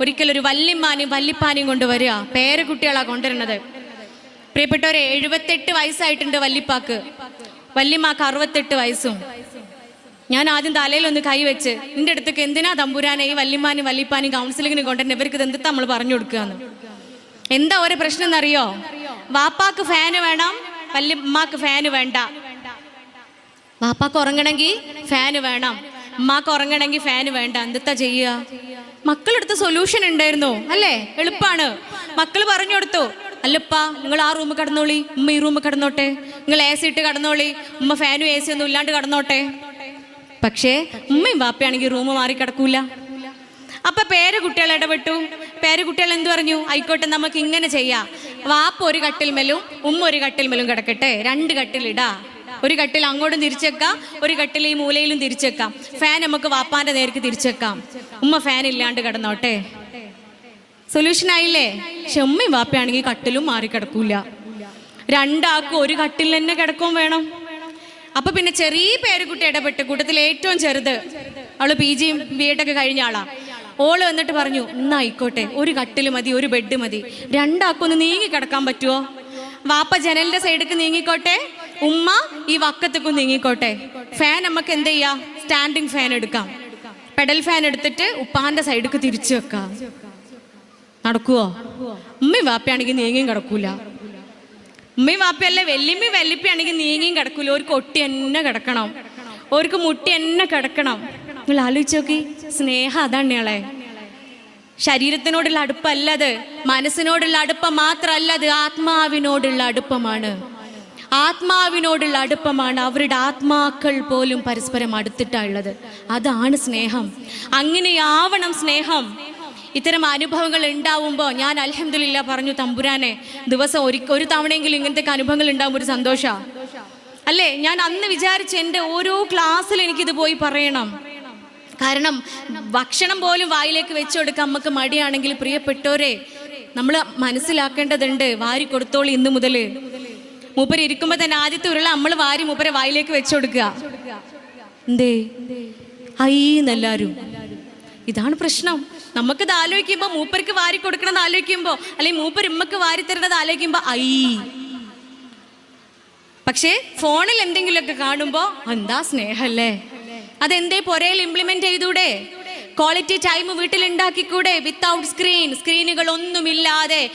ഒരിക്കലൊരു വല്ലിമ്മാനും വല്ലിപ്പാനും കൊണ്ടുവരിക പേരക്കുട്ടികളാ കൊണ്ടുവരുന്നത്. പ്രിയപ്പെട്ടവരെ എഴുപത്തെട്ട് വയസ്സായിട്ടുണ്ട് വല്ലിപ്പാക്ക്. വല്യമ്മാക്ക് അറുപത്തെട്ട് വയസ്സും. ഞാൻ ആദ്യം തലയിലൊന്ന് കൈവച്ച് നിന്റെ അടുത്തേക്ക് എന്തിനാ തമ്പുരാനെ ഈ വല്യമ്മാനും വല്ലിപ്പാനും കൗൺസിലിങ്ങിന് കൊണ്ടുവരുന്നത് ഇവർക്ക് എന്താ നമ്മൾ പറഞ്ഞു കൊടുക്കുകയെന്ന് എന്താ ഒരു പ്രശ്നം എന്നറിയോ? വാപ്പാക്ക് ഫാന് വേണം വല്യമ്മക്ക് ഫാന് വേണ്ട. വാപ്പാക്ക് ഉറങ്ങണമെങ്കിൽ ഫാന് വേണം. ഉമ്മാക്ക് ഉറങ്ങണമെങ്കിൽ ഫാന് വേണ്ട. എന്താ ചെയ്യുക? മക്കളെടുത്ത് സൊല്യൂഷൻ ഉണ്ടായിരുന്നു. അല്ലേ? എളുപ്പാണ്. മക്കൾ പറഞ്ഞു കൊടുത്തു. അല്ലപ്പാ നിങ്ങൾ ആ റൂം കടന്നോളി. ഉമ്മ ഈ റൂം കടന്നോട്ടെ. നിങ്ങൾ എ സി ഇട്ട് കടന്നോളി. ഉമ്മ ഫാനും എ സി ഒന്നും ഇല്ലാണ്ട് കടന്നോട്ടെ. പക്ഷേ ഉമ്മയും വാപ്പയാണെങ്കിൽ റൂം മാറി കിടക്കൂല. അപ്പൊ പേര് കുട്ടികൾ ഇടപെട്ടു. പേര് കുട്ടികൾ എന്തു പറഞ്ഞു? ആയിക്കോട്ടെ നമുക്ക് ഇങ്ങനെ ചെയ്യാം. വാപ്പ ഒരു കട്ടിൽ കട്ടിൽമേലും ഉമ്മ ഒരു കട്ടിൽ കട്ടിൽമേലും കിടക്കട്ടെ. രണ്ട് കട്ടിലിടാ. ഒരു കട്ടിൽ അങ്ങോട്ടും തിരിച്ചേക്കാം ഒരു കട്ടിൽ ഈ മൂലയിലും തിരിച്ചേക്കാം. ഫാൻ നമുക്ക് വാപ്പാന്റെ നേർക്ക് തിരിച്ചേക്കാം. ഉമ്മ ഫാൻ ഇല്ലാണ്ട് കിടന്നോട്ടെ. സൊല്യൂഷൻ ആയില്ലേ? പക്ഷെ ഉമ്മയും വാപ്പയാണെങ്കിൽ കട്ടിലും മാറി കിടക്കൂല രണ്ടാക്കും ഒരു കട്ടിൽ തന്നെ കിടക്കും വേണം. അപ്പൊ പിന്നെ ചെറിയ പേരുകുട്ടി ഇടപെട്ട് കൂട്ടത്തിൽ ഏറ്റവും ചെറുത് അവൾ പി ജിയും ബി എഡൊക്കെ കഴിഞ്ഞ ആളാ. ഓൾ വന്നിട്ട് പറഞ്ഞു എന്നായിക്കോട്ടെ ഒരു കട്ടിൽ മതി ഒരു ബെഡ് മതി. രണ്ടാക്കൊന്ന് നീങ്ങി കിടക്കാൻ പറ്റുമോ വാപ്പ ജനലിന്റെ സൈഡിക്ക് നീങ്ങിക്കോട്ടെ. ഉമ്മ ഈ വക്കത്തേക്കും നീങ്ങിക്കോട്ടെ. ഫാൻ നമുക്ക് എന്ത് ചെയ്യാം? സ്റ്റാൻഡിങ് ഫാൻ എടുക്കാം. പെഡൽ ഫാൻ എടുത്തിട്ട് ഉപ്പാന്റെ സൈഡിക്ക് തിരിച്ചു വെക്കാം. നടക്കുവോ? ഉമ്മയും വാപ്പയാണെങ്കിൽ നീങ്ങിയും കിടക്കൂല. ഉമ്മയും വാപ്പയല്ലേ വെല്ലിമ്മയും വെല്ലിപ്പയാണെങ്കിൽ നീങ്ങിയും കിടക്കൂല. ഒരു കൊട്ടി എന്നെ കിടക്കണം. ഓർക്ക് മുട്ടി എന്നെ കിടക്കണം. നിങ്ങൾ ആലോചിച്ച് നോക്കി. സ്നേഹം അതാണ് ഇയാളെ. ശരീരത്തിനോടുള്ള അടുപ്പല്ലത് മനസ്സിനോടുള്ള അടുപ്പം മാത്രമല്ല അത്. ആത്മാവിനോടുള്ള അടുപ്പമാണ്. ആത്മാവിനോടുള്ള അടുപ്പമാണ് അവരുടെ ആത്മാക്കൾ പോലും പരസ്പരം അടുത്തിട്ടുള്ളത് അതാണ് സ്നേഹം. അങ്ങനെയാവണം സ്നേഹം. ഇത്തരം അനുഭവങ്ങൾ ഉണ്ടാവുമ്പോൾ ഞാൻ അലഹമില്ല പറഞ്ഞു തമ്പുരാനെ ദിവസം ഒരു ഒരു തവണയെങ്കിലും ഇങ്ങനത്തെ അനുഭവങ്ങൾ ഉണ്ടാകുമ്പോൾ ഒരു സന്തോഷ. അല്ലേ? ഞാൻ അന്ന് വിചാരിച്ച് എന്റെ ഓരോ ക്ലാസ്സിൽ എനിക്കിത് പോയി പറയണം. കാരണം ഭക്ഷണം പോലും വായിലേക്ക് വെച്ചു കൊടുക്കാൻ നമുക്ക് മടിയാണെങ്കിൽ പ്രിയപ്പെട്ടവരെ നമ്മൾ മനസ്സിലാക്കേണ്ടതുണ്ട് വാരി കൊടുത്തോളി ഇന്ന് മുതൽ മൂപ്പര് ഇരിക്കുമ്പോ തന്നെ ആദ്യത്തെ ഉരുള നമ്മൾ വാരി മൂപ്പരെ വായിലേക്ക് വെച്ചു കൊടുക്കുക. എന്തേ? അയ്യെന്നെല്ലാരും ഇതാണ് പ്രശ്നം. നമുക്കിത് ആലോചിക്കുമ്പോ മൂപ്പർക്ക് വാരി കൊടുക്കണത് ആലോചിക്കുമ്പോ അല്ലെങ്കിൽ മൂപ്പർ ഇമ്മക്ക് വാരി തരുന്നത് ആലോചിക്കുമ്പോ ഐ പക്ഷേ ഫോണിൽ എന്തെങ്കിലുമൊക്കെ കാണുമ്പോ എന്താ സ്നേഹല്ലേ? അതെന്തേ പൊരയിൽ ഇംപ്ലിമെന്റ് ചെയ്തൂടെ? ക്വാളിറ്റി ടൈം വീട്ടിൽ ഉണ്ടാക്കിക്കൂടെ വിത്തൗട്ട് സ്ക്രീൻ സ്ക്രീനുകൾ ഒന്നുമില്ലാതെ